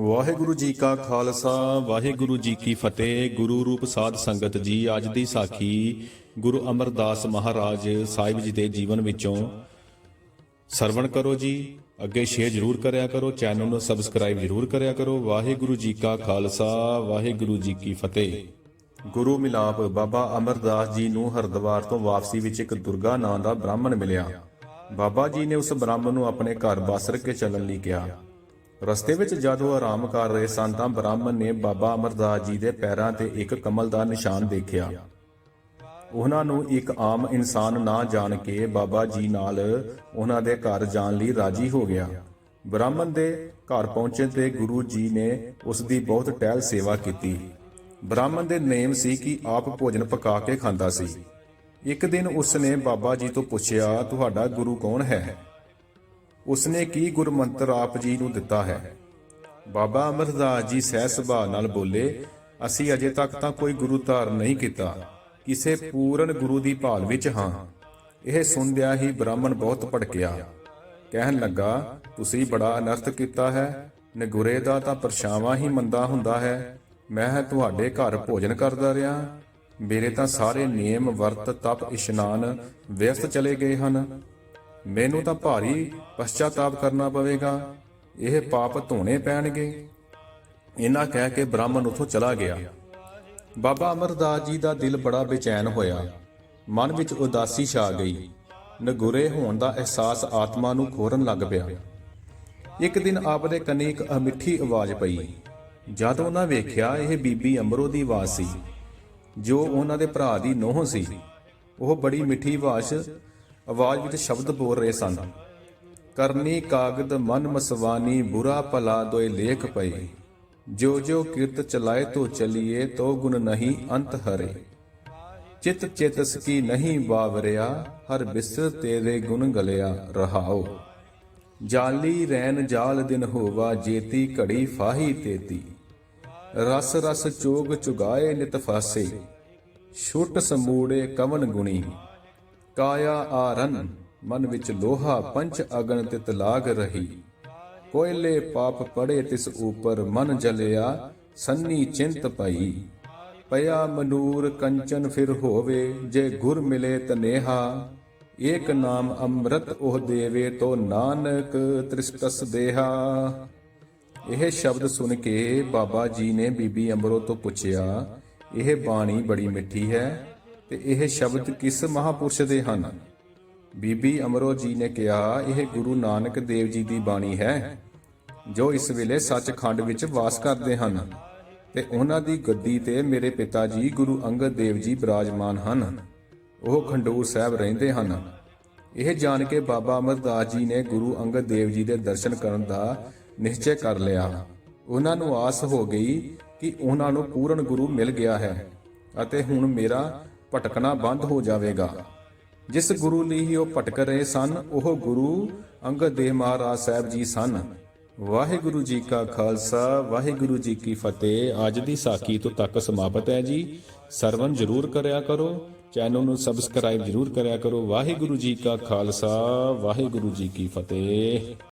ਵਾਹਿਗੁਰੂ ਜੀ ਕਾ ਖਾਲਸਾ, ਵਾਹਿਗੁਰੂ ਜੀ ਕੀ ਫਤਿਹ। ਗੁਰੂ ਰੂਪ ਸਾਧ ਸੰਗਤ ਜੀ, ਅੱਜ ਦੀ ਸਾਖੀ ਗੁਰੂ ਅਮਰਦਾਸ ਮਹਾਰਾਜ ਸਾਹਿਬ ਜੀ ਦੇ ਜੀਵਨ ਵਿੱਚੋਂ। ਸਰਵਣ ਕਰੋ ਜੀ, ਅੱਗੇ ਸ਼ੇਅਰ ਜ਼ਰੂਰ ਕਰਿਆ ਕਰੋ, ਚੈਨਲ ਨੂੰ ਸਬਸਕ੍ਰਾਈਬ ਜ਼ਰੂਰ ਕਰਿਆ ਕਰੋ। ਵਾਹਿਗੁਰੂ ਜੀ ਕਾ ਖਾਲਸਾ, ਵਾਹਿਗੁਰੂ ਜੀ ਕੀ ਫਤਿਹ। ਗੁਰੂ ਮਿਲਾਪ ਬਾਬਾ ਅਮਰਦਾਸ ਜੀ ਨੂੰ ਹਰਦੁਆਰ ਤੋਂ ਵਾਪਸੀ ਵਿੱਚ ਇੱਕ ਦੁਰਗਾ ਨਾਂ ਦਾ ਬ੍ਰਾਹਮਣ ਮਿਲਿਆ। ਬਾਬਾ ਜੀ ਨੇ ਉਸ ਬ੍ਰਾਹਮਣ ਨੂੰ ਆਪਣੇ ਘਰ ਬਾਸਰ ਕੇ ਚੱਲਣ ਲਈ ਕਿਹਾ। ਰਸਤੇ ਵਿੱਚ ਜਦ ਉਹ ਆਰਾਮ ਕਰ ਰਹੇ ਸਨ ਤਾਂ ਬ੍ਰਾਹਮਣ ਨੇ ਬਾਬਾ ਅਮਰਦਾਸ ਜੀ ਦੇ ਪੈਰਾਂ ਤੇ ਇੱਕ ਕਮਲ ਦਾ ਨਿਸ਼ਾਨ ਦੇਖਿਆ। ਉਹਨਾਂ ਨੂੰ ਇੱਕ ਆਮ ਇਨਸਾਨ ਨਾ ਜਾਣ ਕੇ ਬਾਬਾ ਜੀ ਨਾਲ ਉਹਨਾਂ ਦੇ ਘਰ ਜਾਣ ਲਈ ਰਾਜੀ ਹੋ ਗਿਆ। ਬ੍ਰਾਹਮਣ ਦੇ ਘਰ ਪਹੁੰਚੇ ਤੇ ਗੁਰੂ ਜੀ ਨੇ ਉਸ ਦੀ ਬਹੁਤ ਟਹਿਲ ਸੇਵਾ ਕੀਤੀ। ਬ੍ਰਾਹਮਣ ਦੇ ਨੇਮ ਸੀ ਕਿ ਆਪ ਭੋਜਨ ਪਕਾ ਕੇ ਖਾਂਦਾ ਸੀ। ਇੱਕ ਦਿਨ ਉਸ ਨੇ ਬਾਬਾ ਜੀ ਤੋਂ ਪੁੱਛਿਆ, ਤੁਹਾਡਾ ਗੁਰੂ ਕੌਣ ਹੈ? ਉਸਨੇ ਕੀ ਗੁਰਮੰਤਰ ਆਪ ਜੀ ਨੂੰ ਦਿੱਤਾ ਹੈ? ਬਾਬਾ ਅਮਰਦਾਸ ਜੀ ਸਹਿ ਸੁਭਾਅ ਨਾਲ ਬੋਲੇ, ਅਸੀਂ ਅਜੇ ਤੱਕ ਤਾਂ ਕੋਈ ਗੁਰੂ ਧਾਰਨ ਨਹੀਂ ਕੀਤਾ। ਕਿਸੇ ਪੂਰਨ ਗੁਰੂ ਦੀ ਭਾਲ ਵਿੱਚ ਹਾਂ। ਇਹ ਸੁਣਦਿਆਂ ਹੀ ਬ੍ਰਾਹਮਣ ਬਹੁਤ ਭੜਕਿਆ। ਕਹਿਣ ਲੱਗਾ, ਤੁਸੀਂ ਬੜਾ ਅਨਰਥ ਕੀਤਾ ਹੈ। ਨਗੁਰੇ ਦਾ ਤਾਂ ਪਰਛਾਵਾਂ ਹੀ ਮੰਦਾ ਹੁੰਦਾ ਹੈ। ਮੈਂ ਤੁਹਾਡੇ ਘਰ ਭੋਜਨ ਕਰਦਾ ਰਿਹਾ। ਮੇਰੇ ਤਾਂ ਸਾਰੇ ਨਿਯਮ, ਵਰਤ, ਤਪ, ਇਸ਼ਨਾਨ ਵਿਅਸਤ ਚਲੇ ਗਏ ਹਨ। ਮੈਨੂੰ ਤਾਂ ਭਾਰੀ ਪਛਤਾਤਾਪ ਕਰਨਾ ਪਵੇਗਾ। ਇਹ ਪਾਪ ਧੋਣੇ ਪੈਣਗੇ। ਇਹਨਾਂ ਕਹਿ ਕੇ ਬ੍ਰਾਹਮਣ ਉਥੋਂ ਚਲਾ ਗਿਆ। ਬਾਬਾ ਅਮਰਦਾਸ ਜੀ ਦਾ ਦਿਲ ਬੜਾ ਬੇਚੈਨ ਹੋਇਆ। ਮਨ ਵਿੱਚ ਉਦਾਸੀ ਛਾ ਗਈ। ਨਗੁਰੇ ਹੋਣ ਦਾ ਅਹਿਸਾਸ ਆਤਮਾ ਨੂੰ ਖੋਰਨ ਲੱਗ ਪਿਆ। ਇੱਕ ਦਿਨ ਆਪ ਦੇ ਕੰਨੀ ਇੱਕ ਅਮਿੱਠੀ ਆਵਾਜ਼ ਪਈ। ਜਦ ਉਹਨਾਂ ਵੇਖਿਆ, ਇਹ ਬੀਬੀ ਅਮਰੋ ਦੀ ਆਵਾਜ਼ ਸੀ, ਜੋ ਉਹਨਾਂ ਦੇ ਭਰਾ ਦੀ ਨੋਹ ਸੀ। ਉਹ ਬੜੀ ਮਿੱਠੀ ਆਵਾਜ਼ ਆਵਾਜ਼ ਵਿੱਚ ਸ਼ਬਦ ਬੋਲ ਰਹੇ ਸਨ। ਕਰਨੀ ਕਾਗਦ ਮਨ ਮਸਵਾਨੀ, ਬੁਰਾ ਭਲਾ ਦੋਏ ਲੇਖ ਪਈ ਜੋ ਜੋ ਕਿਰਤ ਚਲਾਏ ਤੋ ਚਲੀਏ, ਤੋ ਗੁਣ ਨਹੀਂ ਅੰਤ ਹਰੇ। ਚਿਤ ਚੇਤਸ ਕੀ ਨਹੀਂ ਬਾਵਰਿਆ, ਹਰ ਬਿਸਰ ਤੇਰੇ ਗੁਣ ਗਲਿਆ ਰਹਾਓ। ਜਾਲੀ ਰੈਨ ਜਾਲ ਦਿਨ ਹੋਵਾ, ਜੇਤੀ ਘੜੀ ਫਾਹੀ ਤੇਤੀ। ਰਸ ਰਸ ਚੋਗ ਚੁਗਾਏ ਨਿਤ ਫਾਸੇ। ਛੁੱਟ ਸਮੂੜੇ ਕਵਨ ਗੁਣੀ। ਕਾਇਆ ਆਰਨ, ਮਨ ਵਿੱਚ ਲੋਹਾ ਪੰਚ ਅਗਨ ਤਿਤ ਲਾਗ ਰਹੀ। ਕੋਇਲੇ ਪਾਪ ਪੜੇ ਤਿਸ ਉਪਰ ਮਨ ਜਲਿਆ, ਸੰਨੀ ਚਿੰਤ ਪਈ। ਪਿਆ ਮਨੂਰ ਕੰਚਨ ਫਿਰ ਹੋਵੇ, ਜੇ ਗੁਰ ਮਿਲੇ ਤਨੇਹਾ। ਏਕ ਨਾਮ ਅੰਮ੍ਰਿਤ ਉਹ ਦੇਵੇ, ਤੋ ਨਾਨਕ ਤ੍ਰਿਸ਼ਟਸ ਦੇਹਾ। ਇਹ ਸ਼ਬਦ ਸੁਣ ਕੇ ਬਾਬਾ ਜੀ ਨੇ ਬੀਬੀ ਅੰਬਰੋ ਤੋਂ ਪੁੱਛਿਆ, ਇਹ ਬਾਣੀ ਬੜੀ ਮਿੱਠੀ ਹੈ। ਤੇ ਇਹ ਸ਼ਬਦ ਕਿਸ ਮਹਾਪੁਰਸ਼ ਦੇ ਹਨ? ਬੀਬੀ ਅਮਰੋ ਜੀ ਨੇ ਕਿਹਾ, ਇਹ ਗੁਰੂ ਨਾਨਕ ਦੇਵ ਜੀ ਦੀ ਬਾਣੀ ਹੈ, ਜੋ ਇਸ ਵੇਲੇ ਸੱਚਖੰਡ ਵਿੱਚ ਵਾਸ ਕਰਦੇ ਹਨ ਤੇ ਉਹਨਾਂ ਦੀ ਗੱਦੀ ਤੇ ਮੇਰੇ ਪਿਤਾ ਜੀ ਗੁਰੂ ਅੰਗਦ ਦੇਵ ਜੀ ਬਿਰਾਜਮਾਨ ਹਨ। ਉਹ ਖੰਡੂਰ ਸਾਹਿਬ ਰਹਿੰਦੇ ਹਨ। ਇਹ ਜਾਣ ਕੇ ਬਾਬਾ ਅਮਰਦਾਸ ਜੀ ਨੇ ਗੁਰੂ ਅੰਗਦ ਦੇਵ ਜੀ ਦੇ ਦਰਸ਼ਨ ਕਰਨ ਦਾ ਨਿਸ਼ਚੈ ਕਰ ਲਿਆ। ਉਹਨਾਂ ਨੂੰ ਆਸ ਹੋ ਗਈ ਕਿ ਉਹਨਾਂ ਨੂੰ ਪੂਰਨ ਗੁਰੂ ਮਿਲ ਗਿਆ ਹੈ ਅਤੇ ਹੁਣ ਮੇਰਾ ਭਟਕਣਾ ਬੰਦ ਹੋ ਜਾਵੇਗਾ। ਜਿਸ ਗੁਰੂ ਲਈ ਹੀ ਉਹ ਭਟਕ ਰਹੇ ਸਨ, ਉਹ ਗੁਰੂ ਅੰਗਦ ਦੇਵ ਮਹਾਰਾਜ ਸਾਹਿਬ ਜੀ ਸਨ। ਵਾਹਿਗੁਰੂ ਜੀ ਕਾ ਖਾਲਸਾ, ਵਾਹਿਗੁਰੂ ਜੀ ਕੀ ਫਤਿਹ। ਅੱਜ ਦੀ ਸਾਖੀ ਤੋਂ ਤੱਕ ਸਮਾਪਤ ਹੈ ਜੀ। ਸਰਵਨ ਜਰੂਰ ਕਰਿਆ ਕਰੋ। ਚੈਨਲ ਨੂੰ ਸਬਸਕ੍ਰਾਈਬ ਜਰੂਰ ਕਰਿਆ ਕਰੋ। ਵਾਹਿਗੁਰੂ ਜੀ ਕਾ ਖਾਲਸਾ, ਵਾਹਿਗੁਰੂ ਜੀ ਕੀ ਫਤਿਹ।